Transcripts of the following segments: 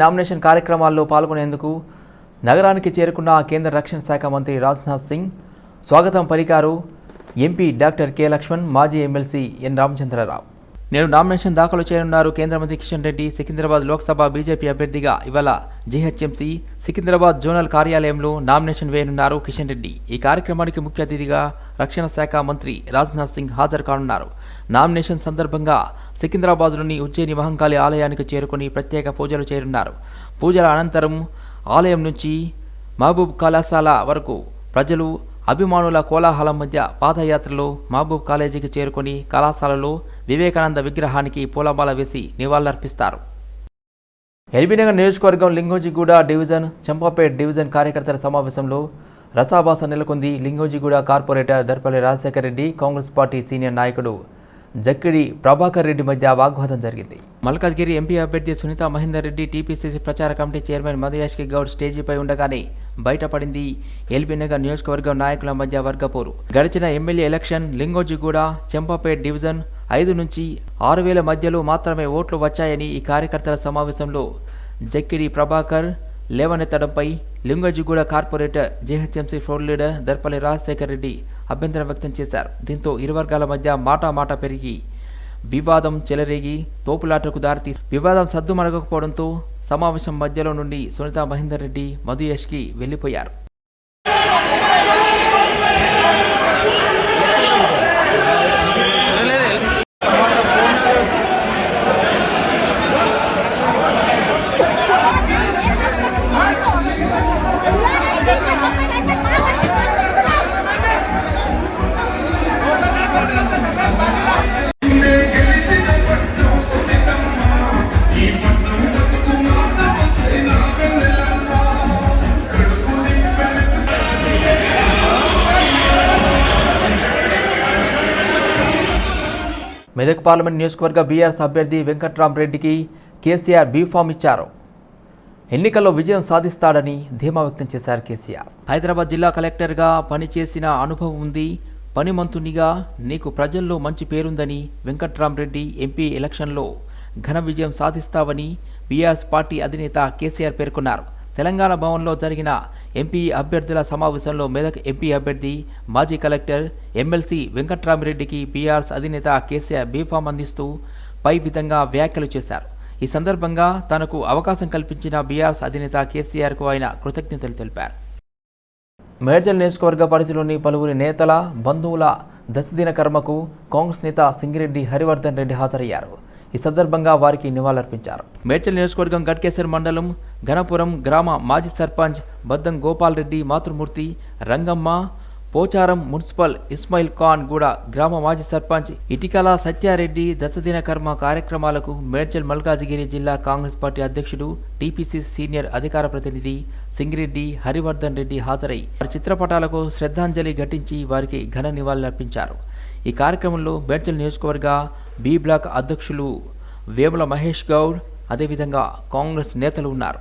Nomination కార్యక్రమాల్లో పాల్గొనేందుకు నగరానికి చేరుకున్న కేంద్ర రక్షణ శాఖ మంత్రి రాజ్నాథ్ సింగ్ స్వాగతం పలికారు ఎంపీ డాక్టర్ కె లక్ష్మణ్ మాజీ ఎమ్మెల్సీ ఎన్ రామచంద్రరావు. నేడు నామినేషన్ దాఖలు చేయనున్నారు కేంద్ర మంత్రి కిషన్ రెడ్డి సికింద్రాబాద్ లోక్సభ బీజేపీ అభ్యర్థిగా ఇవాళ జీహెచ్ఎంసీ సికింద్రాబాద్ జోనల్ కార్యాలయంలో నామినేషన్ వేయనున్నారు కిషన్ రెడ్డి. ఈ కార్యక్రమానికి ముఖ్య అతిథిగా రక్షణ శాఖ మంత్రి రాజ్నాథ్ సింగ్ హాజరు కానున్నారు. నామినేషన్ సందర్భంగా సికింద్రాబాద్లోని ఉజ్జయిని మహంకాళి ఆలయానికి చేరుకుని ప్రత్యేక పూజలు చేరున్నారు పూజల అనంతరం ఆలయం నుంచి మహబూబ్ కళాశాల వరకు ప్రజలు అభిమానుల కోలాహలం మధ్య పాదయాత్రలో మహబూబ్ కాలేజీకి చేరుకొని కళాశాలలో వివేకానంద విగ్రహానికి పూలమాల వేసి నివాళులర్పిస్తారు. ఎల్బీనగర్ నియోజకవర్గం లింగోజిగూడ డివిజన్ చంపాపేట్ డివిజన్ కార్యకర్తల సమావేశంలో రసాభాస నెలకొంది Lingojiguda corporator Darpalli Rajasekhara Reddy Congress party senior నాయకుడు జక్కిడి ప్రభాకర్ రెడ్డి మధ్య వాగ్వాదం జరిగింది. మల్కాజ్గిరి ఎంపీ అభ్యర్థి సునీత మహేందర్ రెడ్డి టీపీసీసీ ప్రచార కమిటీ చైర్మన్ మధుయాష్కి గౌడ్ స్టేజీపై ఉండగానే బయటపడింది ఎల్బీనగర్ నియోజకవర్గం నాయకుల మధ్య వర్గపోరు. గడిచిన MLA election Lingojiguda Champapet division ఐదు నుంచి ఆరు వేల మధ్యలో మాత్రమే ఓట్లు వచ్చాయని ఈ కార్యకర్తల సమావేశంలో Jakkidi Prabhakar లేవనెత్తడంపై Lingojiguda corporator GHMC floor leader Darpalli Rajasekhar Reddy అభ్యంతరం వ్యక్తం చేశారు. దీంతో ఇరు వర్గాల మధ్య మాటామాట పెరిగి వివాదం చెలరేగి తోపులాటకు దారితీసి వివాదం సద్దుమణగకపోవడంతో సమావేశం మధ్యలో నుండి సునీత మహేందర్ రెడ్డి మధుయష్కి వెళ్ళిపోయారు. మెదక్ పార్లమెంట్ నియోజకవర్గ బీఆర్ఎస్ అభ్యర్థి వెంకట్రామరెడ్డికి కేసీఆర్ బీఫామ్ ఇచ్చారు. ఎన్నికల్లో విజయం సాధిస్తాడని ధీమా వ్యక్తం చేశారు కేసీఆర్. హైదరాబాద్ జిల్లా కలెక్టర్గా పనిచేసిన అనుభవం ఉంది. పనిమంతునిగా నీకు ప్రజల్లో మంచి పేరుందని వెంకట్రామరెడ్డి ఎంపీ ఎలక్షన్లో ఘన విజయం సాధిస్తావని బీఆర్ఎస్ పార్టీ అధినేత కేసీఆర్ పేర్కొన్నారు. తెలంగాణ భవన్లో జరిగిన ఎంపీ అభ్యర్థుల సమావేశంలో మెదక్ ఎంపీ అభ్యర్థి మాజీ కలెక్టర్ ఎమ్మెల్సీ వెంకట్రామిరెడ్డికి పీఆర్ఎస్ అధినేత కేసీఆర్ బీఫామ్ అందిస్తూ పై విధంగా వ్యాఖ్యలు చేశారు. ఈ సందర్భంగా తనకు అవకాశం కల్పించిన బీఆర్ఎస్ అధినేత కేసీఆర్కు ఆయన కృతజ్ఞతలు తెలిపారు. మేడ్చల్ నియోజకవర్గ పరిధిలోని పలువురి నేతల బంధువుల దశదిన కర్మకు కాంగ్రెస్ నేత సింగిరెడ్డి హరివర్ధన్ రెడ్డి హాజరయ్యారు. ఈ సందర్భంగా వారికి నివాళులర్పించారు. మేడ్చల్ నియోజకవర్గం గట్కేసర్ మండలం ఘనపురం గ్రామ మాజీ సర్పంచ్ బద్దం గోపాల్ రెడ్డి మాతృమూర్తి రంగమ్మ పోచారం మున్సిపల్ ఇస్మాయిల్ ఖాన్ గూడ గ్రామ మాజీ సర్పంచ్ ఇటికల సత్యారెడ్డి దశదిన కర్మ కార్యక్రమాలకు మేడ్చల్ మల్కాజిగిరి జిల్లా కాంగ్రెస్ పార్టీ అధ్యక్షుడు టీపీసీ సీనియర్ అధికార ప్రతినిధి సింగిరెడ్డి హరివర్ధన్ రెడ్డి హాజరై వారి చిత్రపటాలకు శ్రద్ధాంజలి ఘటించి వారికి ఘన నివాళులర్పించారు. ఈ కార్యక్రమంలో మేడ్చల్ నియోజకవర్గ బి బ్లాక్ అధ్యక్షులు వేముల మహేష్ గౌడ్ అదేవిధంగా కాంగ్రెస్ నేతలు ఉన్నారు.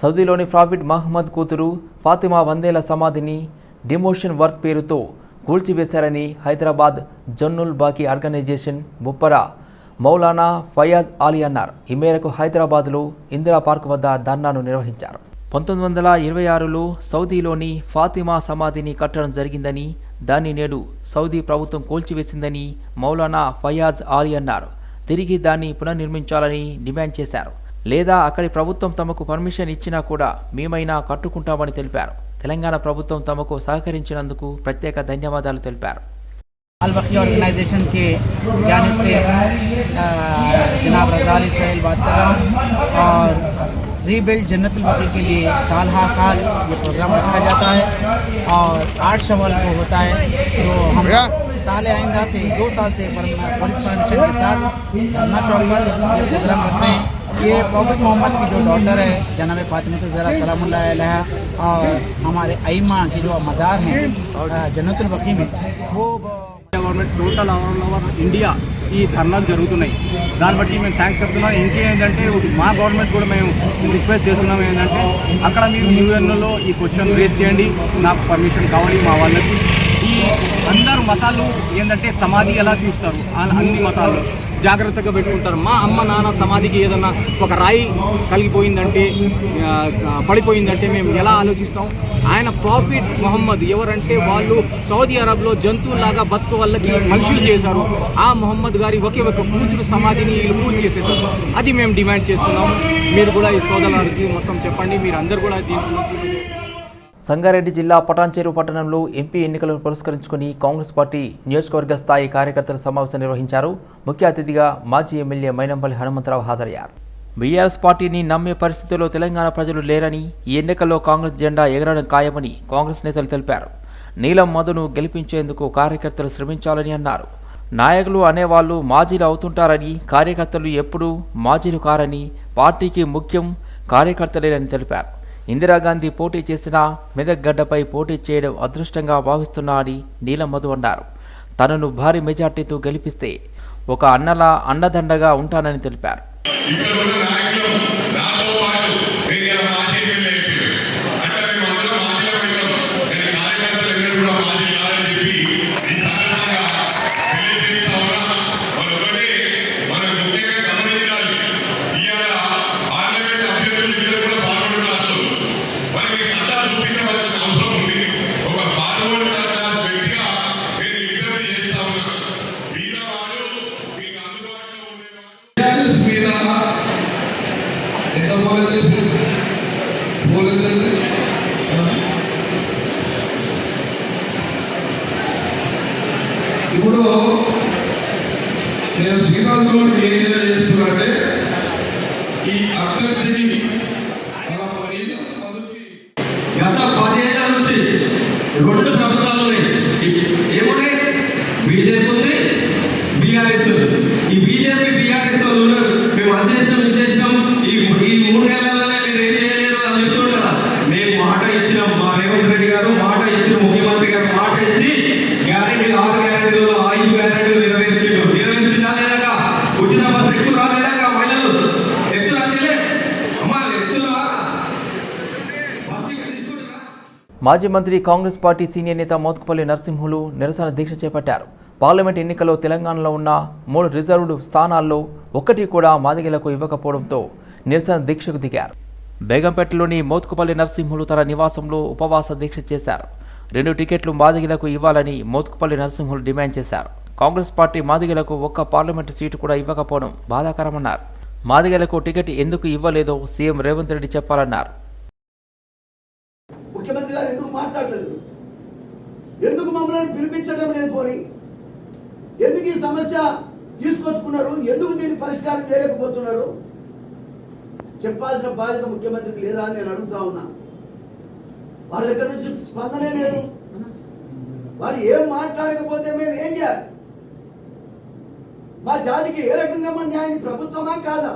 సౌదీలోని ప్రాఫిట్ మహమ్మద్ కూతురు ఫాతిమా వందేల సమాధిని డిమోషన్ వర్క్ పేరుతో కూల్చివేశారని హైదరాబాద్ జన్నుల్ బాకీ ఆర్గనైజేషన్ ముప్పరా మౌలానా ఫయాజ్ అలీ అన్నారు. ఈ మేరకు హైదరాబాద్లో ఇందిరా పార్క్ వద్ద ధర్నాను నిర్వహించారు. పంతొమ్మిది వందల ఇరవై ఆరులో సౌదీలోని ఫాతిమా సమాధిని కట్టడం జరిగిందని దాన్ని నేడు సౌదీ ప్రభుత్వం కూల్చివేసిందని మౌలానా ఫయాజ్ ఆలీ అన్నారు తిరిగి దాన్ని పునర్నిర్మించాలని డిమాండ్ చేశారు లేదా అక్కడి ప్రభుత్వం తమకు పర్మిషన్ ఇచ్చినా కూడా మేమైనా కట్టుకుంటామని తెలిపారు తెలంగాణ ప్రభుత్వం తమకు సహకరించినందుకు ప్రత్యేక ధన్యవాదాలు తెలిపారు अल बखी ऑर्गेनाइजेशन की जानब से अ, जनाब रजा अली सुहेल बात कर रहा हूँ और रीबिल्ड जन्नत बखी के लिए साल हा साल ये प्रोग्राम रखा जाता है और आठ शवाल को होता है। तो हम साल आइंदा से दो साल से पुलिस परमिशन के साथ धरना चौक पर ये प्रोग्राम रख रहे हैं। ये प्रॉफिट मोहम्मद की जो डॉटर है जनाब फातिमा ज़रा सलामुल्लाह अलैहा और हमारे अइमा की जो मज़ार हैं जन्नतुल बखी में वो government total all over India ఈ ధర్నాలు జరుగుతున్నాయి. దాన్ని బట్టి మేము థ్యాంక్స్ చెప్తున్నాం. ఇంకేంటంటే మా గవర్నమెంట్ కూడా మేము రిక్వెస్ట్ చేస్తున్నాం ఏంటంటే అక్కడ మీరు యూఎన్ఓలో ఈ క్వశ్చన్ రేస్ చేయండి. నాకు పర్మిషన్ కావాలి మా వాళ్ళకి. ఈ అందరు మతాలు ఏంటంటే సమాధి ఎలా చూస్తారు? అన్ని మతాలు. జాగ్రత్తగా పెట్టుకుంటారు. మా అమ్మ నాన్న సమాధికి ఏదన్నా ఒక రాయి కలిగిపోయిందంటే పడిపోయిందంటే మేము ఎలా ఆలోచిస్తాం? ఆయన ప్రాఫిట్ మొహమ్మద్ ఎవరంటే వాళ్ళు సౌదీ అరబ్లో జంతువులాగా బతుకు వాళ్ళకి మనుషులు చేశారు. ఆ మొహమ్మద్ గారి ఒకే ఒక కూతురు సమాధిని వీళ్ళు పూజ చేసేసారు అది మేము డిమాండ్ చేస్తున్నాము. మీరు కూడా ఈ సోదరులకి మొత్తం చెప్పండి. మీరు అందరు కూడా దీని గురించి సంగారెడ్డి జిల్లా పటాన్చేరు పట్టణంలో ఎంపీ ఎన్నికలను పురస్కరించుకుని కాంగ్రెస్ పార్టీ నియోజకవర్గ స్థాయి కార్యకర్తల సమావేశం నిర్వహించారు. ముఖ్య అతిథిగా మాజీ ఎమ్మెల్యే మైనంపల్లి హనుమంతరావు హాజరయ్యారు. బీఆర్ఎస్ పార్టీని నమ్మే పరిస్థితుల్లో తెలంగాణ ప్రజలు లేరని ఈ ఎన్నికల్లో కాంగ్రెస్ జెండా ఎగరడం ఖాయమని కాంగ్రెస్ నేతలు తెలిపారు. నీలం మధును గెలిపించేందుకు కార్యకర్తలు శ్రమించాలని అన్నారు. నాయకులు అనేవాళ్ళు మాజీలు అవుతుంటారని కార్యకర్తలు ఎప్పుడూ మాజీలు కారని పార్టీకి ముఖ్యం కార్యకర్తలేనని తెలిపారు. ఇందిరాగాంధీ పోటీ చేసిన మెదక్ గడ్డపై పోటీ చేయడం అదృష్టంగా భావిస్తున్నా అని నీలం మధు అన్నారు. తనను భారీ మెజార్టీతో గెలిపిస్తే ఒక అన్నలా అన్నదండగా ఉంటానని తెలిపారు. నేను శ్రీనివాసరావు ఏం చేస్తున్నానంటే ఈ అభ్యర్థిని మన నీళ్ళు మధుకి గత పదేళ్ళ నుంచి రెండు ప్రభుత్వాలు ఉన్నాయి ఈ- ఏమున్నాయి బీజేపీ ఉంది బీఆర్ఎస్ ఈ బీజేపీ బీఆర్ఎస్ వాళ్ళు ఉన్నారు మేము అది చేసినాం ఇది చేసినాం ఈ ఈ మూడు నెలలనే మీరు ఏం చేయలేదు అని చెప్తున్నారు కదా మేము మాట ఇచ్చినాం మా రేవంత్ రెడ్డి గారు మాట ఇచ్చిన ముఖ్యమంత్రి గారు మాట ఇచ్చి గ్యారెంటీలు ఆరు గ్యారెంటీలు ఐదు గ్యారెంటీలు నెరవేర్చిండు నెరవేర్చిందా లేదా ఉచిత బస్సు ఎక్కువ రాలేదా మహిళలు ఎక్కువ రాలే అమ్మా ఎక్కువ బస్సు ఇక్కడ తీసుకుంటున్నా మాజీ మంత్రి కాంగ్రెస్ పార్టీ సీనియర్ నేత మోత్కుపల్లి నరసింహులు నిరసన దీక్ష చేపట్టారు. పార్లమెంట్ ఎన్నికల్లో తెలంగాణలో ఉన్న మూడు రిజర్వ్డ్ స్థానాల్లో ఒక్కటి కూడా మాదిగలకు ఇవ్వకపోవడంతో నిరసన దీక్షకు దిగారు. బేగంపేటలోని మోత్కుపల్లి నరసింహులు తన నివాసంలో ఉపవాస దీక్ష చేశారు. రెండు టికెట్లు మాదిగలకు ఇవ్వాలని మోత్కుపల్లి నరసింహులు డిమాండ్ చేశారు. కాంగ్రెస్ పార్టీ మాదిగలకు ఒక్క పార్లమెంటు సీటు కూడా ఇవ్వకపోవడం బాధాకరమన్నారు. మాదిగలకు టికెట్ ఎందుకు ఇవ్వలేదో సీఎం రేవంత్ రెడ్డి చెప్పాలన్నారు. మాట్లాడలేదు ఎందుకు మమ్మల్ని పిలిపించడం లేదు పోని? ఎందుకు ఈ సమస్య తీసుకొచ్చుకున్నారు? ఎందుకు దీన్ని పరిష్కారం చేయలేకపోతున్నారు? చెప్పాల్సిన బాధ్యత ముఖ్యమంత్రికి లేదా అని నేను అడుగుతా ఉన్నా. వారి దగ్గర నుంచి స్పందనే లేదు. వారు ఏం మాట్లాడకపోతే మేము ఏం చేయాలి? మా జాతికి ఏ రకంగా మన న్యాయం? ప్రభుత్వమా కాదా?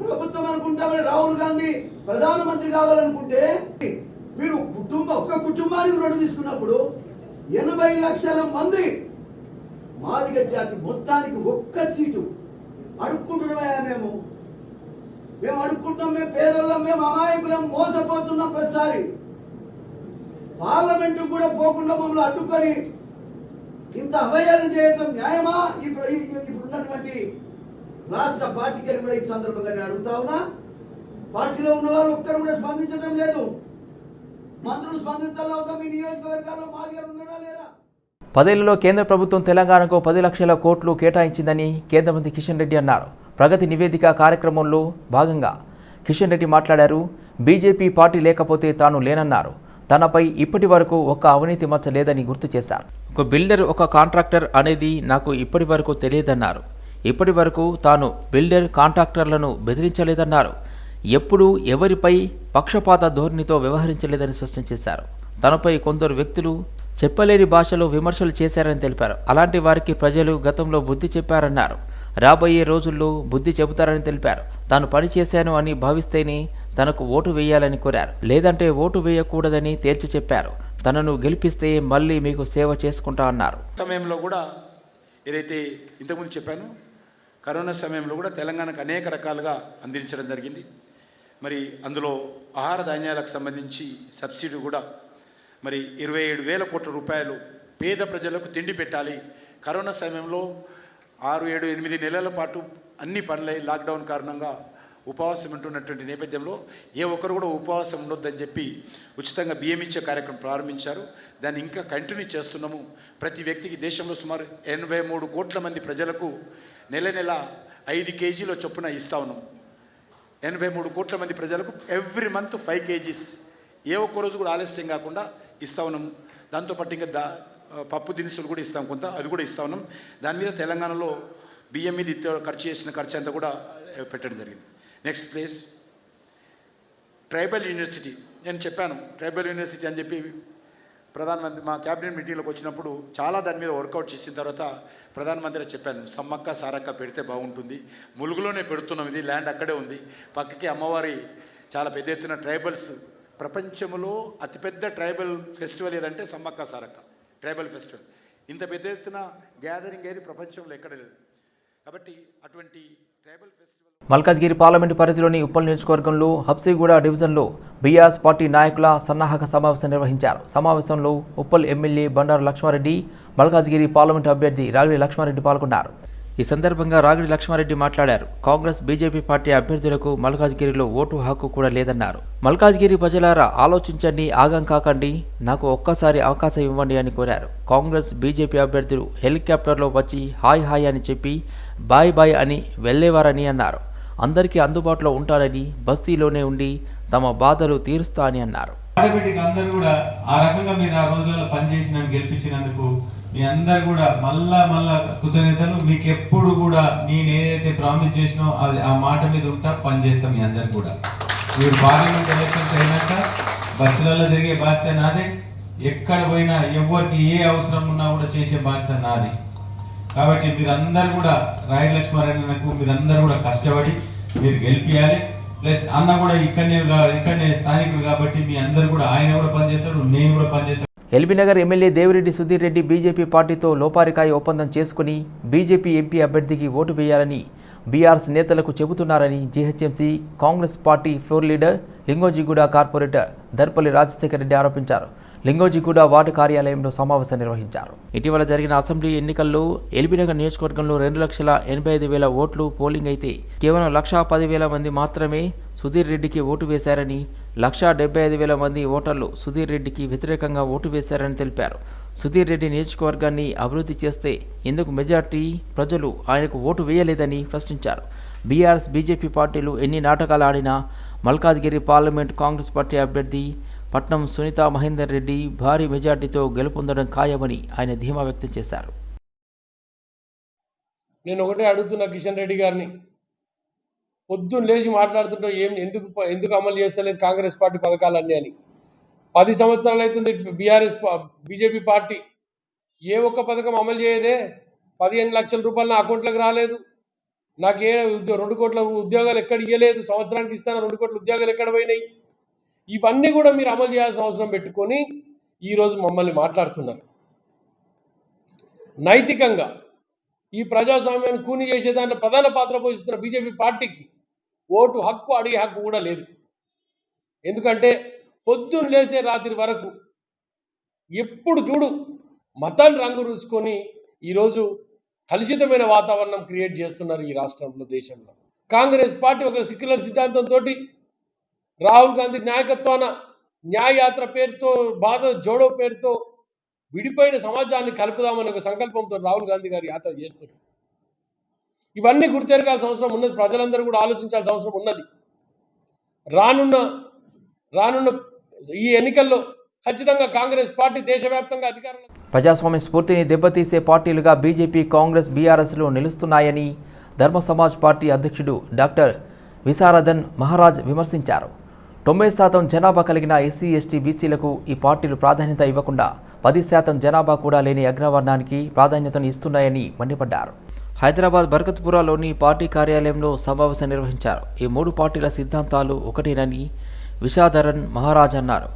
ప్రభుత్వం అనుకుంటామని రాహుల్ గాంధీ ప్రధానమంత్రి కావాలనుకుంటే మీరు కుటుంబం ఒక కుటుంబానికి రుణం తీసుకున్నప్పుడు ఎనభై లక్షల మంది మాదిగ జాతి మొత్తానికి ఒక్క సీటు. అడుక్కుంటున్నామయ్యా మేము? మేము అడుక్కుంటాం మేము పేదోళ్ళం మేము అమాయకులం మోసపోతున్నాం ప్రతిసారి. పార్లమెంటు కూడా పోకుండా మమ్మల్ని అడ్డుకొని ఇంత అవయాలు చేయటం న్యాయమా? ఇప్పుడు ఇప్పుడున్నటువంటి రాష్ట్ర పార్టీకి కూడా ఈ సందర్భంగా నేను అడుగుతా ఉన్నా. పార్టీలో ఉన్న వాళ్ళు ఒక్కరు కూడా స్పందించడం లేదు. మంత్రులు స్పందించాలా మీ నియోజకవర్గాల్లో పదేళ్ళలో కేంద్ర ప్రభుత్వం తెలంగాణకు పది లక్షల కోట్లు కేటాయించిందని కేంద్ర మంత్రి కిషన్ రెడ్డి అన్నారు. ప్రగతి నివేదిక కార్యక్రమంలో భాగంగా కిషన్ రెడ్డి మాట్లాడారు. బీజేపీ పార్టీ లేకపోతే తాను లేనన్నారు. తనపై ఇప్పటి వరకు ఒక్క అవినీతి మచ్చ లేదని గుర్తు చేశారు. ఒక బిల్డర్ ఒక కాంట్రాక్టర్ అనేది నాకు ఇప్పటి వరకు తెలియదన్నారు. ఇప్పటి వరకు తాను బిల్డర్ కాంట్రాక్టర్లను బెదిరించలేదన్నారు. ఎప్పుడూ ఎవరిపై పక్షపాత ధోరణితో వ్యవహరించలేదని స్పష్టం చేశారు. తనపై కొందరు వ్యక్తులు చెప్పలేని భాషలో విమర్శలు చేశారని తెలిపారు. అలాంటి వారికి ప్రజలు గతంలో బుద్ధి చెప్పారన్నారు. రాబోయే రోజుల్లో బుద్ధి చెబుతారని తెలిపారు. తాను పని చేశాను అని భావిస్తేనే తనకు ఓటు వేయాలని కోరారు. లేదంటే ఓటు వేయకూడదని తేల్చి చెప్పారు. తనను గెలిపిస్తే మళ్ళీ మీకు సేవ చేసుకుంటా అన్నారు. సమయంలో కూడా ఏదైతే ఇంతకుముందు చెప్పాను కరోనా సమయంలో కూడా తెలంగాణకు అనేక రకాలుగా అందించడం జరిగింది. మరి అందులో ఆహార ధాన్యాలకు సంబంధించి సబ్సిడీ కూడా మరి ఇరవై ఏడు వేల కోట్ల రూపాయలు పేద ప్రజలకు తిండి పెట్టాలి. కరోనా సమయంలో ఆరు ఏడు ఎనిమిది నెలల పాటు అన్ని పనులై లాక్డౌన్ కారణంగా ఉపవాసం ఉంటున్నటువంటి నేపథ్యంలో ఏ ఒక్కరు కూడా ఉపవాసం ఉండొద్దని చెప్పి ఉచితంగా బియ్యం ఇచ్చే కార్యక్రమం ప్రారంభించారు. దాన్ని ఇంకా కంటిన్యూ చేస్తున్నాము. ప్రతి వ్యక్తికి దేశంలో సుమారు ఎనభై మూడు కోట్ల మంది ప్రజలకు నెల నెల ఐదు కేజీల చొప్పున ఇస్తా ఉన్నాం. ఎనభై మూడు కోట్ల మంది ప్రజలకు ఎవ్రీ మంత్ ఫైవ్ కేజీస్. ఏ ఒక్క రోజు కూడా ఆలస్యం కాకుండా ఇస్తా ఉన్నాం. దాంతోపాటు ఇంకా దా పప్పు దినుసులు కూడా ఇస్తాం కొంత అది కూడా ఇస్తా ఉన్నాం. దాని మీద తెలంగాణలో బియ్యం మీద ఖర్చు చేసిన ఖర్చు అంతా కూడా పెట్టడం జరిగింది. నెక్స్ట్ ప్లేస్ ట్రైబల్ యూనివర్సిటీ నేను చెప్పాను ట్రైబల్ యూనివర్సిటీ అని చెప్పి ప్రధానమంత్రి మా క్యాబినెట్ మీటింగ్లోకి వచ్చినప్పుడు చాలా దాని మీద వర్కౌట్ చేసిన తర్వాత ప్రధానమంత్రి చెప్పాను సమ్మక్క సారక్క పెడితే బాగుంటుంది ములుగులోనే పెడుతున్నాం ఇది ల్యాండ్ అక్కడే ఉంది. పక్కకి అమ్మవారి చాలా పెద్ద ఎత్తున ట్రైబల్స్ ప్రపంచంలో అతిపెద్ద ట్రైబల్ ఫెస్టివల్ ఏదంటే సమ్మక్క సారక్క ట్రైబల్ ఫెస్టివల్. ఇంత పెద్ద ఎత్తున గ్యాదరింగ్ ఏది ప్రపంచంలో ఎక్కడ లేదు. కాబట్టి అటువంటి ట్రైబల్ ఫెస్టివల్ మల్కాజ్గిరి పార్లమెంటు పరిధిలోని ఉప్పల్ నియోజకవర్గంలో హబ్సీగూడ డివిజన్లో బీఆర్ఎస్ పార్టీ నాయకుల సన్నాహక సమావేశం నిర్వహించారు. సమావేశంలో ఉప్పల్ ఎమ్మెల్యే బండారు లక్ష్మారెడ్డి మల్కాజ్గిరి పార్లమెంటు అభ్యర్థి రాగిడి లక్ష్మారెడ్డి పాల్గొన్నారు. ఈ సందర్భంగా రాగిడి లక్ష్మారెడ్డి మాట్లాడారు. కాంగ్రెస్ బీజేపీ పార్టీ అభ్యర్థులకు మల్కాజ్గిరిలో ఓటు హక్కు కూడా లేదన్నారు. మల్కాజ్గిరి ప్రజలారా ఆలోచించండి ఆగం కాకండి నాకు ఒక్కసారి అవకాశం ఇవ్వండి అని కోరారు. కాంగ్రెస్ బీజేపీ అభ్యర్థులు హెలికాప్టర్లో వచ్చి హాయ్ హాయ్ అని చెప్పి బాయ్ బాయ్ అని వెళ్ళేవారని అన్నారు. అందరికీ అందుబాటులో ఉంటారని బస్తీలోనే ఉండి తమ బాధలు తీరుస్తా అని అన్నారు ఆటోమేటిక్ కూడా ఆ రకంగా మీరు ఆ రోజులలో పనిచేసి నన్ను గెలిపించినందుకు మీ అందరు కూడా మళ్ళా మళ్ళా కృతజ్ఞతలు. మీకు ఎప్పుడు కూడా నేను ఏదైతే ప్రామిస్ చేసినో అది ఆ మాట మీద ఉంటా పనిచేస్తాం మీ అందరు కూడా. మీరు పార్లమెంట్ ఎలక్షన్స్ అయినాక బస్సులలో తిరిగే బాధ్యత నాదే. ఎక్కడ పోయినా ఎవరికి ఏ అవసరం ఉన్నా కూడా చేసే బాధ్యత నాది. కాబట్టి మీరందరూ కూడా రాయలక్ష్మారాయణకు మీరందరూ కూడా కష్టపడి మీరు గెలిపియాలి. ప్లస్ అన్న కూడా ఇక్కడనే ఇక్కడనే స్థానికుడు కాబట్టి మీ అందరు కూడా ఆయన కూడా పనిచేస్తాడు నేను కూడా పనిచేస్తాను. ఎల్బీనగర్ ఎమ్మెల్యే దేవిరెడ్డి సుధీర్ రెడ్డి బీజేపీ పార్టీతో లోపారికాయ ఒప్పందం చేసుకుని బీజేపీ ఎంపీ అభ్యర్థికి ఓటు వేయాలని బీఆర్ఎస్ నేతలకు చెబుతున్నారని GHMC Congress party floor leader Lingojiguda corporator Darpalli Rajasekhara Reddy ఆరోపించారు. లింగోజిగూడ వార్డు కార్యాలయంలో సమావేశం నిర్వహించారు. ఇటీవల జరిగిన అసెంబ్లీ ఎన్నికల్లో ఎల్బీనగర్ నియోజకవర్గంలో రెండు లక్షల ఎనభై ఐదు వేల ఓట్లు పోలింగ్ అయితే కేవలం లక్షా పదివేల మంది మాత్రమే సుధీర్ రెడ్డికి ఓటు వేశారని లక్షా డెబ్బై ఐదు వేల మంది ఓటర్లు సుధీర్ రెడ్డికి వ్యతిరేకంగా ఓటు వేశారని తెలిపారు. సుధీర్ రెడ్డి నియోజకవర్గాన్ని అభివృద్ధి చేస్తే ఎందుకు మెజార్టీ ప్రజలు ఆయనకు ఓటు వేయలేదని ప్రశ్నించారు. బీఆర్ఎస్ బీజేపీ పార్టీలు ఎన్ని నాటకాలు ఆడినా మల్కాజ్గిరి పార్లమెంట్ కాంగ్రెస్ పార్టీ అభ్యర్థి పట్నం సునీత మహేందర్ రెడ్డి భారీ మెజార్టీతో గెలుపొందడం ఖాయమని ఆయన ధీమా వ్యక్తం చేశారు. నేను ఒకటే అడుగుతున్నా కిషన్ రెడ్డి గారిని. పొద్దున్న లేచి మాట్లాడుతుంటే ఏం ఎందుకు ఎందుకు అమలు చేస్తలేదు కాంగ్రెస్ పార్టీ పథకాలన్నీ అని. పది సంవత్సరాలు అవుతుంది బీఆర్ఎస్ బీజేపీ పార్టీ. ఏ ఒక్క పథకం అమలు చేయదే. పదిహేను లక్షల రూపాయలు నా అకౌంట్లోకి రాలేదు. నాకు ఏ ఉద్యో రెండు కోట్ల ఉద్యోగాలు ఎక్కడ ఇవ్వలేదు సంవత్సరానికి ఇస్తాను? రెండు కోట్ల ఉద్యోగాలు ఎక్కడ పోయినాయి? ఇవన్నీ కూడా మీరు అమలు చేయాల్సిన అవసరం పెట్టుకొని ఈరోజు మమ్మల్ని మాట్లాడుతున్నారు. నైతికంగా ఈ ప్రజాస్వామ్యాన్ని కూని చేసే దాంట్లో ప్రధాన పాత్ర పోషిస్తున్న బీజేపీ పార్టీకి ఓటు హక్కు అడిగే హక్కు కూడా లేదు. ఎందుకంటే పొద్దున్న లేచే రాత్రి వరకు ఎప్పుడు చూడు మతాన్ని రంగు రూసుకొని ఈరోజు కలుషితమైన వాతావరణం క్రియేట్ చేస్తున్నారు ఈ రాష్ట్రంలో దేశంలో. కాంగ్రెస్ పార్టీ ఒక సిక్యులర్ సిద్ధాంతంతో రాహుల్ గాంధీ నాయకత్వాన న్యాయయాత్ర పేరుతో బాధ జోడో పేరుతో విడిపోయిన సమాజాన్ని కలుపుదామనే ఒక సంకల్పంతో రాహుల్ గాంధీ గారు యాత్ర చేస్తున్నారు. ఇవన్నీ గుర్తెరగాల్సిన అవసరం ఉన్నది. ప్రజలందరూ కూడా ఆలోచించాల్సిన అవసరం ఉన్నది. రానున్న రానున్న ఈ ఎన్నికల్లో ఖచ్చితంగా కాంగ్రెస్ పార్టీ దేశవ్యాప్తంగా అధికారంలో ప్రజాస్వామ్య స్ఫూర్తిని దెబ్బతీసే పార్టీలుగా బీజేపీ కాంగ్రెస్ బీఆర్ఎస్లు నిలుస్తున్నాయని ధర్మ సమాజ్ పార్టీ అధ్యక్షుడు డాక్టర్ విశారధన్ మహారాజ్ విమర్శించారు. తొంభై శాతం జనాభా కలిగిన ఎస్సీ ఎస్టీ బీసీలకు ఈ పార్టీలు ప్రాధాన్యత ఇవ్వకుండా పది శాతం జనాభా కూడా లేని అగ్రవర్ణానికి ప్రాధాన్యతను ఇస్తున్నాయని మండిపడ్డారు. హైదరాబాద్ బర్కత్పురాలోని పార్టీ కార్యాలయంలో సమావేశం నిర్వహించారు. ఈ మూడు పార్టీల సిద్ధాంతాలు ఒకటేనని విషాధరన్ మహారాజ్ అన్నారు.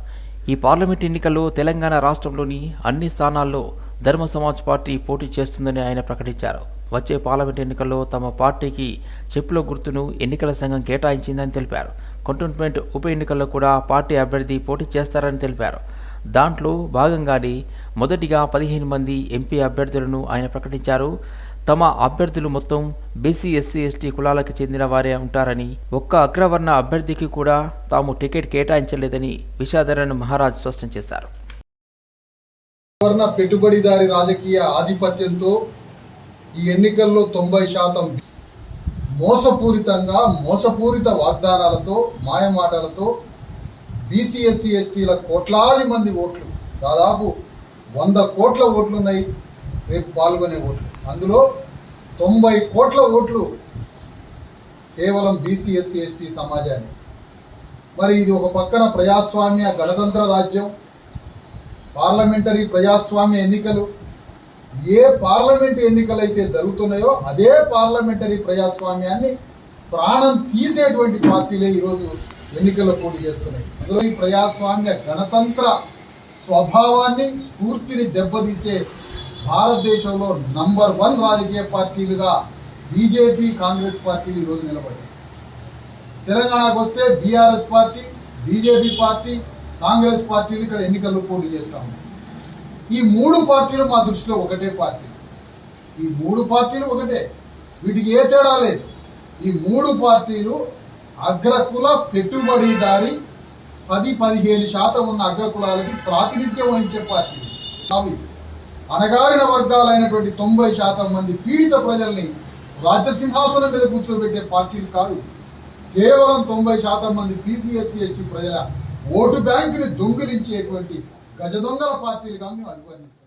ఈ పార్లమెంట్ ఎన్నికల్లో తెలంగాణ రాష్ట్రంలోని అన్ని స్థానాల్లో ధర్మ సమాజ్ పార్టీ పోటీ చేస్తుందని ఆయన ప్రకటించారు. వచ్చే పార్లమెంట్ ఎన్నికల్లో తమ పార్టీకి చెప్పుల గుర్తును ఎన్నికల సంఘం కేటాయించిందని తెలిపారు. కంటోన్మెంట్ ఉప ఎన్నికల్లో కూడా పార్టీ అభ్యర్థి పోటీ చేస్తారని తెలిపారు. దాంట్లో భాగంగానే మొదటిగా పదిహేను మంది ఎంపీ అభ్యర్థులను ఆయన ప్రకటించారు. తమ అభ్యర్థులు మొత్తం బీసీ ఎస్సీ ఎస్టీ కులాలకు చెందిన వారే ఉంటారని ఒక్క అగ్రవర్ణ అభ్యర్థికి కూడా తాము టికెట్ కేటాయించలేదని విషాదరన్ మహారాజ్ స్పష్టం చేశారు. పెట్టుబడిదారి రాజకీయ ఆధిపత్యంతో ఈ ఎన్నికల్లో తొంభై శాతం మోసపూరితంగా మోసపూరిత వాగ్దానాలతో మాయమాటలతో బీసీఎస్సీ ఎస్టీల కోట్లాది మంది ఓట్లు దాదాపు వంద కోట్ల ఓట్లు ఉన్నాయి రేపు పాల్గొనే ఓట్లు. అందులో తొంభై కోట్ల ఓట్లు కేవలం బీసీఎస్సీ ఎస్టీ సమాజాన్ని మరి ఇది ఒక పక్కన ప్రజాస్వామ్య గణతంత్ర రాజ్యం పార్లమెంటరీ ప్రజాస్వామ్య ఎన్నికలు ఏ పార్లమెంట్ ఎన్నికలు అయితే జరుగుతున్నాయో అదే పార్లమెంటరీ ప్రజాస్వామ్యాన్ని ప్రాణం తీసేటువంటి పార్టీలే ఈరోజు ఎన్నికల్లో పోటీ చేస్తున్నాయి. అందులో ఈ ప్రజాస్వామ్య గణతంత్ర స్వభావాన్ని స్ఫూర్తిని దెబ్బతీసే భారతదేశంలో నంబర్ వన్ రాజకీయ పార్టీలుగా బీజేపీ కాంగ్రెస్ పార్టీలు ఈరోజు నిలబడ్డాయి. తెలంగాణకు వస్తే BRS party BJP party Congress పార్టీలు ఇక్కడ ఎన్నికల్లో పోటీ చేస్తా ఉన్నాయి. ఈ మూడు పార్టీలు మా దృష్టిలో ఒకటే పార్టీ. ఈ మూడు పార్టీలు ఒకటే. వీటికి ఏ తేడా లేదు. ఈ మూడు పార్టీలు అగ్రకుల పెట్టుబడిదారి పది పదిహేను శాతం ఉన్న అగ్రకులాలకి ప్రాతినిధ్యం వహించే పార్టీలు అవి అణగారిన వర్గాలైనటువంటి తొంభై శాతం మంది పీడిత ప్రజల్ని రాజ్యసింహాసనం మీద కూర్చోబెట్టే పార్టీలు కాదు. కేవలం తొంభై శాతం మంది బీసీఎస్సీ ఎస్టీ ప్రజల ఓటు బ్యాంకుని దొంగిలించేటువంటి గజదొంగల పార్టీలుగా మేము అభివర్ణిస్తాం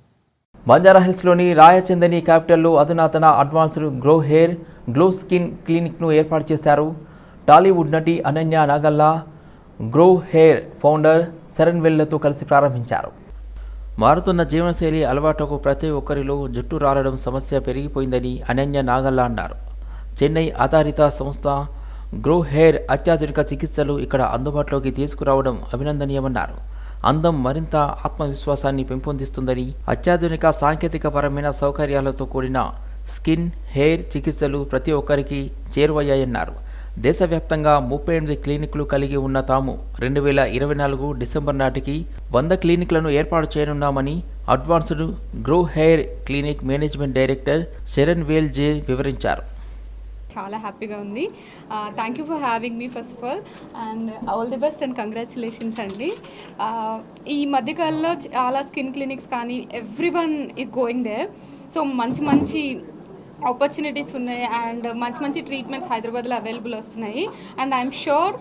బంజారా హిల్స్లోని రాయచందని క్యాపిటల్లో అధునాతన advanced grow hair glow skin క్లినిక్ను ఏర్పాటు చేశారు టాలీవుడ్ నటి Ananya Nagalla. Grow hair founder Sharan వెల్లతో కలిసి ప్రారంభించారు. మారుతున్న జీవనశైలి అలవాటుకు ప్రతి ఒక్కరిలో జుట్టు రాలడం సమస్య పెరిగిపోయిందని అనన్య నాగల్లా అన్నారు. చెన్నై ఆధారిత సంస్థ గ్రో హెయిర్ అత్యాధునిక చికిత్సలు ఇక్కడ అందుబాటులోకి తీసుకురావడం అభినందనీయమన్నారు. అందం మరింత ఆత్మవిశ్వాసాన్ని పెంపొందిస్తుందని అత్యాధునిక సాంకేతిక పరమైన సౌకర్యాలతో కూడిన స్కిన్ హెయిర్ చికిత్సలు ప్రతి ఒక్కరికి చేరువయ్యాయన్నారు. దేశవ్యాప్తంగా ముప్పై ఎనిమిది క్లినిక్లు కలిగి ఉన్న తాము రెండు వేల ఇరవై నాలుగు డిసెంబర్ నాటికి వంద క్లినిక్లను ఏర్పాటు చేయనున్నామని advanced grow hair clinic management director Sharan Vel J వివరించారు. చాలా హ్యాపీగా ఉంది. Thank you for having me first of all and all the best and congratulations అండి ఈ మధ్యకాలంలో చాలా స్కిన్ క్లినిక్స్ కానీ every one is going there so మంచి మంచి ఆపర్చునిటీస్ ఉన్నాయి. అండ్ మంచి మంచి ట్రీట్మెంట్స్ హైదరాబాద్లో అవైలబుల్ వస్తున్నాయి. అండ్ ఐఎమ్ షూర్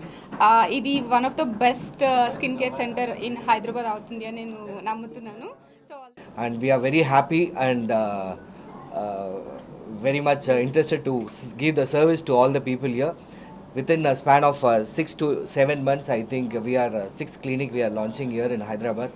ఇది one of the best skin care centre in Hyderabad అవుతుంది అని నేను నమ్ముతున్నాను. So and we are very happy and very much uh, interested to give the service to all the people here. Within a span of uh, six to seven months, I think we are uh, sixth clinic we are launching here in Hyderabad.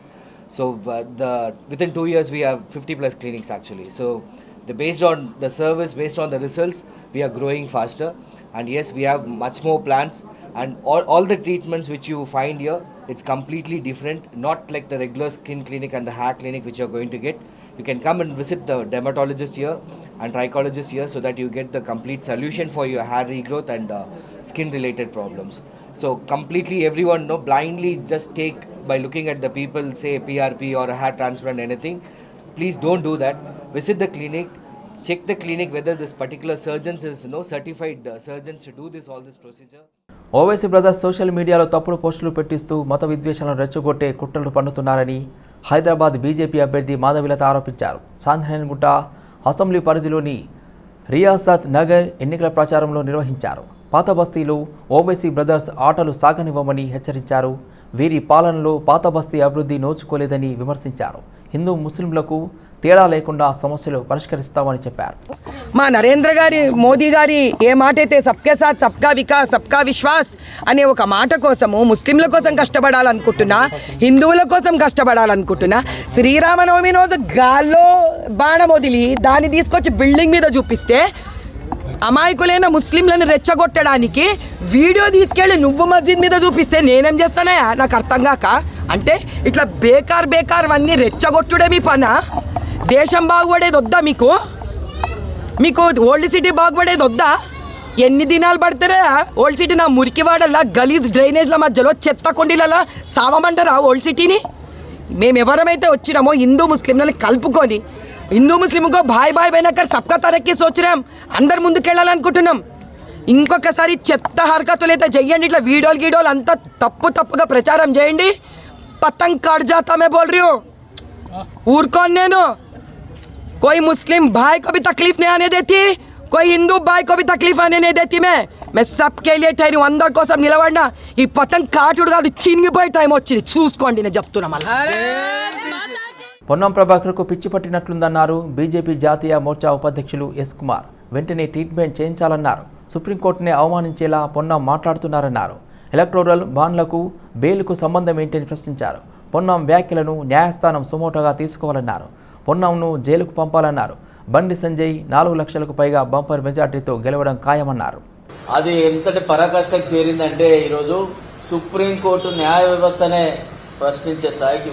So the within two years we have 50 plus clinics actually. So the based on the service, based on the results, we are growing faster. And yes, we have much more plans and all, all the treatments which you find here, it's completely different. Not like the regular skin clinic and the hair clinic which you're going to get. You can come and visit the dermatologist here and trichologist here so that you get the complete solution for your hair regrowth and skin related problems so completely every one no blindly just take by looking at the people say PRP or hair transplant anything please don't do that visit the clinic check the clinic whether this particular surgeons is no certified surgeons do this all this procedure Owaisi brothers social మీడియాలో తప్పుడు పోస్టులు పెట్టిస్తూ మత విద్వేషాలను రెచ్చగొట్టే కుట్రలు పన్నుతున్నారని Hyderabad BJP అభ్యర్థి మాధవిలత ఆరోపించారు. చాందనేనిగుట్ట assembly పరిధిలోని రియాసత్ నగర్ ఎన్నికల ప్రచారంలో నిర్వహించారు. పాత బస్తీలో ఓవైసీ బ్రదర్స్ ఆటలు సాగనివ్వమని హెచ్చరించారు. వీరి పాలనలో పాత బస్తీ అభివృద్ధి నోచుకోలేదని విమర్శించారు. హిందూ ముస్లింలకు తేడా లేకుండా సమస్యలు పరిష్కరిస్తామని చెప్పారు. మా నరేంద్ర గారి మోదీ గారి ఏ మాట అయితే సబ్కే సాత్ సబ్కా వికాస్ సబ్కా విశ్వాస్ అనే ఒక మాట కోసము ముస్లింల కోసం కష్టపడాలనుకుంటున్నా హిందువుల కోసం కష్టపడాలనుకుంటున్నా శ్రీరామనవమి రోజు గాల్లో బాణం వదిలి దాన్ని తీసుకొచ్చి బిల్డింగ్ మీద చూపిస్తే అమాయకులైన ముస్లింలను రెచ్చగొట్టడానికి వీడియో తీసుకెళ్ళి నువ్వు మస్జిద్ మీద చూపిస్తే నేనేం చేస్తానా నాకు అర్థం కాక అంటే ఇట్లా బేకార్ బేకార్ అన్నీ రెచ్చగొట్టుడే మీ పనా? దేశం బాగుపడేది వద్దా మీకు? మీకు ఓల్డ్ సిటీ బాగుపడేది వద్దా? ఎన్ని దినాలు పడతారా ఓల్డ్ సిటీ నా మురికివాడల్లా గలీజ్ డ్రైనేజ్ల మధ్యలో చెత్త కొండీలలో సావమంటారా ఓల్డ్ సిటీని? మేము ఎవరమైతే వచ్చినామో హిందూ ముస్లింలను కలుపుకొని హిందూ ముస్లింకో భాయ్ బాయ్ పోయినాక సబ్కా తరక్కి వచ్చినాం అందరు ముందుకెళ్ళాలనుకుంటున్నాం. ఇంకొకసారి చెత్త హరకతులు అయితే చెయ్యండి ఇట్లా వీడియోలు గీడియోలు అంతా తప్పు తప్పుగా ప్రచారం చేయండి. పతంగ్ కట్ జాతా బోల్ ఊరుకోను నేను. कोई मुस्लिम भाई को भी तकलीफ नहीं आने देती कोई हिंदू भाई को भी तकलीफ आने नहीं देती मैं मैं सबके लिए ठहरी हूँ అందరి కోసం నిలబడినా ఈ పతంగ్ కాటుడు కాదు చినిగిపోయే టైం వచ్చింది చూసుకోండి నేను చెప్తున్నా మళ్ళీ పొన్నం ప్రభాకర్కు పిచ్చి పట్టినట్లుందన్నారు బీజేపీ జాతీయ మోర్చా ఉపాధ్యక్షులు ఎస్ కుమార్ వెంటనే ట్రీట్మెంట్ చేయించాలన్నారు సుప్రీంకోర్టునే అవమానించేలా పొన్నం మాట్లాడుతున్నారన్నారు ఎలక్టోరల్ బాండ్లకు బెయిల్కు సంబంధం ఏంటని ప్రశ్నించారు పొన్నం వ్యాఖ్యలను న్యాయస్థానం సుమోటోగా తీసుకోవాలన్నారు పొన్నంను జైలుకు పంపాలన్నారు. బండి సంజయ్ నాలుగు లక్షలకు పైగా బంపర్ మెజార్టీతో గెలవడం ఖాయమన్నారు. అది ఎంతటి పరాకాష్ఠకు చేరిందంటే ఈరోజు సుప్రీంకోర్టు న్యాయ వ్యవస్థనే ప్రశ్నించే స్థాయికి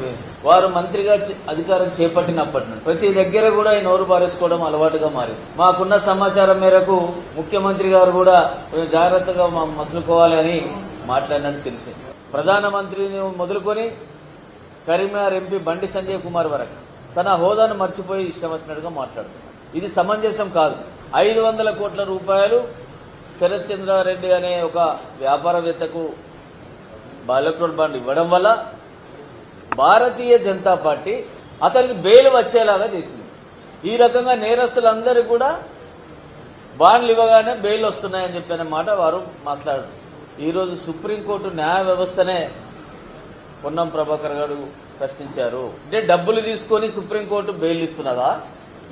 వారు మంత్రిగా అధికారం చేపట్టినప్పటి నుండి. ప్రతి దగ్గర కూడా ఈ నోరు పారేసుకోవడం అలవాటుగా మారింది. మాకున్న సమాచారం మేరకు ముఖ్యమంత్రి గారు కూడా కొంచెం జాగ్రత్తగా మసులుకోవాలని మాట్లాడినట్టు తెలిసింది. ప్రధానమంత్రిని మొదలుకొని కరీంనగర్ ఎంపీ బండి సంజయ్ కుమార్ వరకు. తన హోదాను మర్చిపోయి ఇష్టం వచ్చినట్టుగా మాట్లాడుతున్నారు ఇది సమంజసం కాదు. ఐదు వందల కోట్ల రూపాయలు శరత్ చంద్రారెడ్డి అనే ఒక వ్యాపారవేత్తకు ఎలక్ట్రోల్ బాండ్ ఇవ్వడం వల్ల భారతీయ జనతా పార్టీ అతనికి బెయిల్ వచ్చేలాగా చేసింది. ఈ రకంగా నేరస్తులందరూ కూడా బాండ్లు ఇవ్వగానే బెయిల్ వస్తున్నాయని చెప్పిన మాట వారు మాట్లాడారు. ఈరోజు సుప్రీంకోర్టు న్యాయ వ్యవస్థనే పొన్నం ప్రభాకర్ గారు ప్రశ్నించారు. అంటే డబ్బులు తీసుకొని సుప్రీంకోర్టు బెయిల్ ఇస్తున్నదా?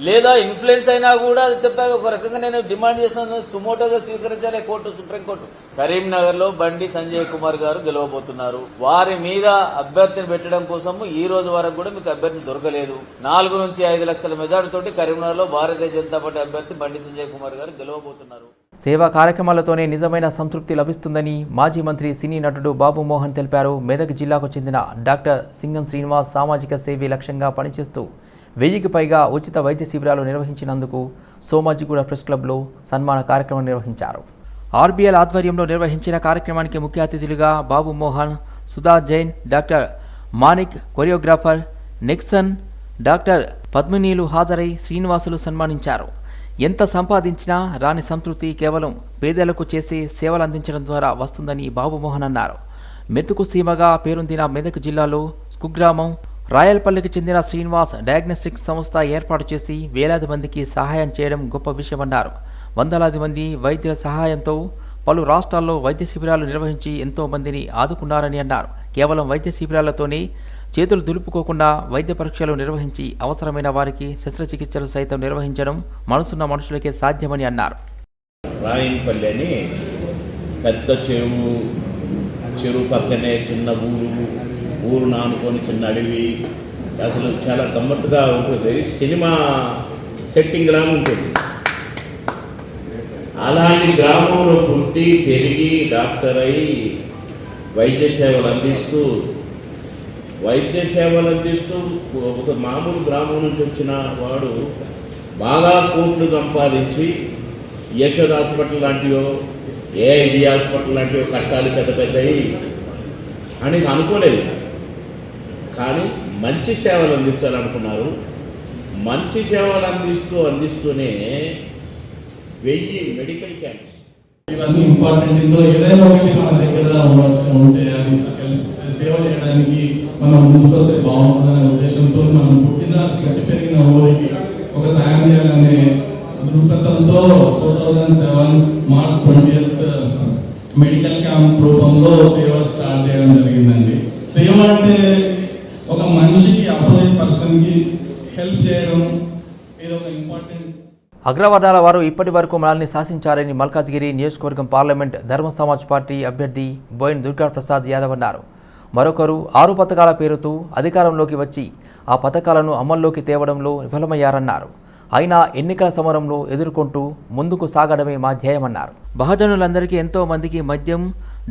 లేదా ఇన్ఫ్లుయెన్స్ అయినా కూడా అది చెప్పాక ఒక రకంగా నేను డిమాండ్ చేస్తున్నాను సుమోటోగా స్వీకరించాలి కోర్టు సుప్రీంకోర్టు. కరీంనగర్లో బండి సంజయ్ కుమార్ గారు గెలవబోతున్నారు. వారి మీద అభ్యర్థిని పెట్టడం కోసం ఈ రోజు వరకు కూడా మీకు అభ్యర్థి దొరకలేదు. నాలుగు నుంచి ఐదు లక్షల మెజార్టీతోటి కరీంనగర్లో భారతీయ జనతా పార్టీ అభ్యర్థి బండి సంజయ్ కుమార్ గారు గెలవబోతున్నారు. సేవా కార్యక్రమాలతోనే నిజమైన సంతృప్తి లభిస్తుందని మాజీ మంత్రి సినీ నటుడు బాబు మోహన్ తెలిపారు. మెదక్ జిల్లాకు చెందిన డాక్టర్ సింగం శ్రీనివాస్ సామాజిక సేవే లక్ష్యంగా పనిచేస్తూ వెయ్యికి పైగా ఉచిత వైద్య శిబిరాలు నిర్వహించినందుకు సోమాజిగూడ ప్రెస్ క్లబ్లో సన్మాన కార్యక్రమం నిర్వహించారు. ఆర్బీఎల్ ఆధ్వర్యంలో నిర్వహించిన కార్యక్రమానికి ముఖ్య అతిథులుగా Babu Mohan Sudha Jain doctor Manik choreographer Nixon doctor పద్మినీలు హాజరై శ్రీనివాసులు సన్మానించారు. ఎంత సంపాదించినా రాని సంతృప్తి కేవలం పేదలకు చేసే సేవలు అందించడం ద్వారా వస్తుందని బాబుమోహన్ అన్నారు. మెతుకు సీమగా పేరొందిన మెదక్ జిల్లాలో కుగ్రామం రాయల్పల్లికి చెందిన శ్రీనివాస్ డయాగ్నోస్టిక్ సంస్థ ఏర్పాటు చేసి వేలాది మందికి సహాయం చేయడం గొప్ప విషయమన్నారు. వందలాది మంది వైద్యుల సహాయంతో పలు రాష్ట్రాల్లో వైద్య శిబిరాలు నిర్వహించి ఎంతో మందిని ఆదుకున్నారని అన్నారు. కేవలం వైద్య శిబిరాలతోనే చేతులు దులుపుకోకుండా వైద్య పరీక్షలు నిర్వహించి అవసరమైన వారికి శస్త్రచికిత్సలు సైతం నిర్వహించడం మనసున్న మనుషులకే సాధ్యమని అన్నారు. రాయంపల్లి అని పెద్ద చెరువు చెరువు పక్కనే చిన్న ఊరు ఊరు నానుకొని చిన్న అడవి. అసలు చాలా గమ్మత్తుగా ఉంటుంది. సినిమా సెట్టింగ్ లాగా ఉంటుంది. అలాంటి గ్రామంలో పుట్టి పెరిగి డాక్టర్ అయి వైద్య సేవలు అందిస్తూ వైద్య సేవలు అందిస్తూ ఒక మామూలు గ్రామం నుంచి వచ్చిన వాడు బాగా కోట్లు సంపాదించి యశోద్ హాస్పిటల్ లాంటివో ఏఐడి హాస్పిటల్ లాంటివో కట్టాలి పెద్ద పెద్దవి అని అనుకోలేదు. కానీ మంచి సేవలు అందించాలనుకున్నారు. మంచి సేవలు అందిస్తూ అందిస్తూనే వెయ్యి మెడికల్ క్యాంప్స్. ఇవన్నీ ఇంపార్టెంట్. ఇందులో ఏదైనా ఒకటి మన దగ్గర ఉండాల్సి ఉంటే అది సేవ చేయడానికి మనం ముందుకు వస్తే బాగుంటుందనే ఉద్దేశంతో మనం పుట్టిన గట్టి పెరిగిన ఊరికి ఒక సాయం చేయాలనే దృక్పథంతో two thousand seven March twenty medical camp రూపంలో సేవ స్టార్ట్ చేయడం జరిగిందండి. సేవ అంటే మందికి హెల్ప్ చేయడం ఇది ఒక ఇంపార్టెంట్ అగ్రవర్ణాల వారు ఇప్పటి వరకు మనల్ని శాసించారని మల్కాజ్గిరి నియోజకవర్గం పార్లమెంట్ ధర్మ సమాజ్ పార్టీ అభ్యర్థి బోయిన్ దుర్గా ప్రసాద్ యాదవ్ అన్నారు. మరొకరు ఆరు పథకాల పేరుతో అధికారంలోకి వచ్చి ఆ పథకాలను అమల్లోకి తేవడంలో విఫలమయ్యారన్నారు. అయినా ఎన్నికల సమరంలో ఎదుర్కొంటూ ముందుకు సాగడమే మా ధ్యేయమన్నారు. బహజనులందరికీ ఎంతో మందికి మద్యం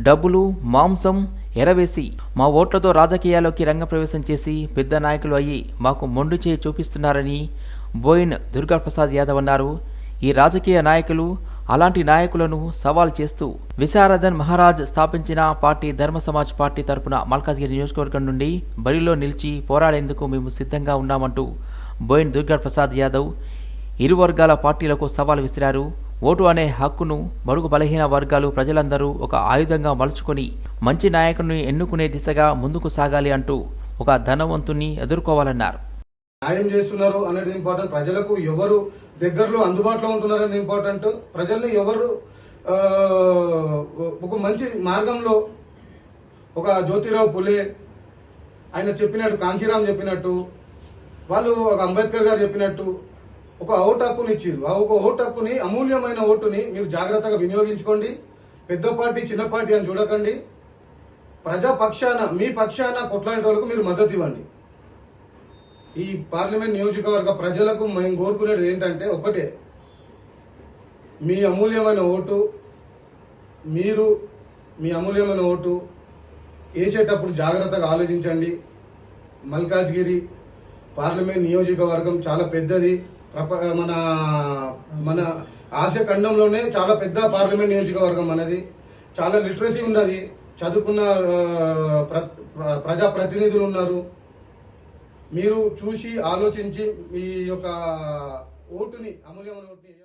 డబ్బులు మాంసం ఎరవేసి మా ఓట్లతో రాజకీయాల్లోకి రంగప్రవేశం చేసి పెద్ద నాయకులు అయ్యి మాకు మొండు చేయి చూపిస్తున్నారని బోయిన్ దుర్గాప్రసాద్ యాదవ్ అన్నారు. ఈ రాజకీయ నాయకులు అలాంటి నాయకులను సవాల్ చేస్తూ విశారదన్ మహారాజ్ స్థాపించిన పార్టీ ధర్మ సమాజ్ పార్టీ తరపున మల్కాజ్గిరి నియోజకవర్గం నుండి బరిలో నిలిచి పోరాడేందుకు మేము సిద్ధంగా ఉన్నామంటూ బోయిన్ దుర్గా ప్రసాద్ యాదవ్ ఇరు వర్గాల పార్టీలకు సవాల్ విసిరారు. ఓటు అనే హక్కును బడుగు బలహీన వర్గాలు ప్రజలందరూ ఒక ఆయుధంగా మలుచుకొని మంచి నాయకుడిని ఎన్నుకునే దిశగా ముందుకు సాగాలి అంటూ ఒక ధనవంతుని ఎదుర్కోవాలన్నారు. న్యాయం చేస్తున్నారు అనేది ఇంపార్టెంట్ ప్రజలకు ఎవరు దగ్గరలో అందుబాటులో ఉంటున్నారు అనేది ఇంపార్టెంట్ ప్రజల్ని ఎవరు ఒక మంచి మార్గంలో ఒక జ్యోతిరావు పులే ఆయన చెప్పినట్టు కాంచీరామ్ చెప్పినట్టు వాళ్ళు ఒక అంబేద్కర్ గారు చెప్పినట్టు ఒక ఓటు హక్కుని ఇచ్చారు ఆ ఒక ఓటు హక్కుని అమూల్యమైన ఓటుని మీరు జాగ్రత్తగా వినియోగించుకోండి. పెద్ద పార్టీ చిన్న పార్టీ అని చూడకండి. ప్రజా పక్షాన మీ పక్షాన కొట్లాడేటోళ్ళకు మీరు మద్దతు ఇవ్వండి. ఈ పార్లమెంట్ నియోజకవర్గ ప్రజలకు మేము కోరుకునేది ఏంటంటే ఒకటే. మీ అమూల్యమైన ఓటు మీరు మీ అమూల్యమైన ఓటు వేసేటప్పుడు జాగ్రత్తగా ఆలోచించండి. మల్కాజ్గిరి పార్లమెంట్ నియోజకవర్గం చాలా పెద్దది. మన మన ఆసియా ఖండంలోనే చాలా పెద్ద పార్లమెంట్ నియోజకవర్గం అనేది. చాలా లిటరసీ ఉన్నది. చదువుకున్న ప్ర- ప్ర- ప్రజా ప్రతినిధులు ఉన్నారు. మీరు చూసి ఆలోచించి మీ యొక్క ఓటుని అమూల్యమైన ఓటుని